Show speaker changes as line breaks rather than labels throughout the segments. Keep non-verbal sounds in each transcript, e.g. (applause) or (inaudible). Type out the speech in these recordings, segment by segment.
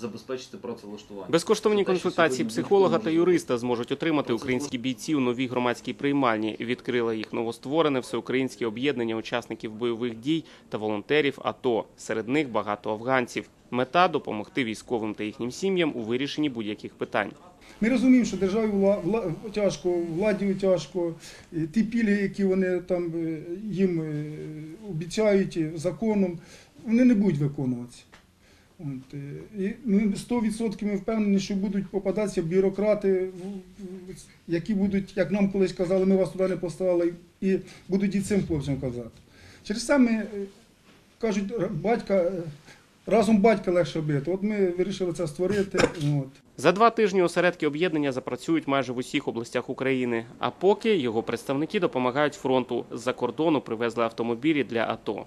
забезпечити працевлаштування.
Безкоштовні консультації
сьогодні
психолога та юриста зможуть отримати українські бійці у новій громадській приймальні. Відкрила їх новостворене всеукраїнське об'єднання учасників бойових дій та волонтерів АТО. Серед них багато афганців. Мета допомогти військовим та їхнім сім'ям у вирішенні будь-яких питань.
Ми розуміємо, що державі вла- вла- тяжко, владі тяжко, ті пільги, які вони там е, їм е, обіцяють е, законом, вони не будуть виконуватися. От, і ми 100% ми впевнені, що будуть попадатися бюрократи, які будуть, як нам колись казали, ми вас туди не поставили, і будуть і цим хлопцям казати. Через це ми, е, кажуть, батька, е, разом батька легше бити. От ми вирішили це створити. (coughs) От.
За два тижні осередки об'єднання запрацюють майже в усіх областях України. А поки його представники допомагають фронту. З-за кордону привезли автомобілі для АТО.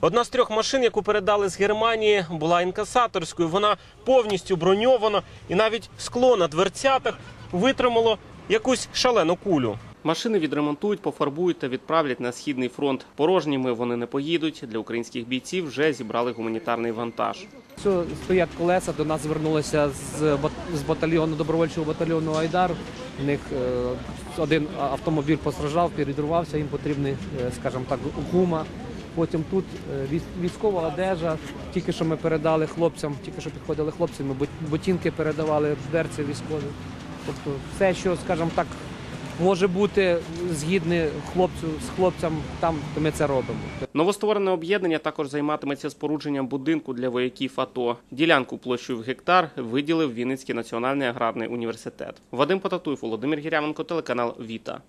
Одна з трьох машин, яку передали з Германії, була інкасаторською. Вона повністю броньована, і навіть скло на дверцятах витримало якусь шалену кулю. Машини відремонтують, пофарбують та відправлять на східний фронт. Порожніми вони не поїдуть. Для українських бійців вже зібрали гуманітарний вантаж.
Що стоять колеса, до нас звернулися з, батальйону добровольчого батальйону Айдар. У них е, один автомобіль постраждав, підірвався, їм потрібна, скажімо так, гума. Потім тут е, військова одежа. Тільки що ми передали хлопцям, тільки що підходили хлопці, ми ботинки передавали, берці військові. Тобто все, що, скажімо так, може бути згідне хлопцю з хлопцям, там то ми це робимо.
Новостворене об'єднання також займатиметься спорудженням будинку для вояків АТО. Ділянку площею в гектар виділив Вінницький національний аграрний університет. Вадим Потатуєв, Володимир Гірявенко, телеканал Віта.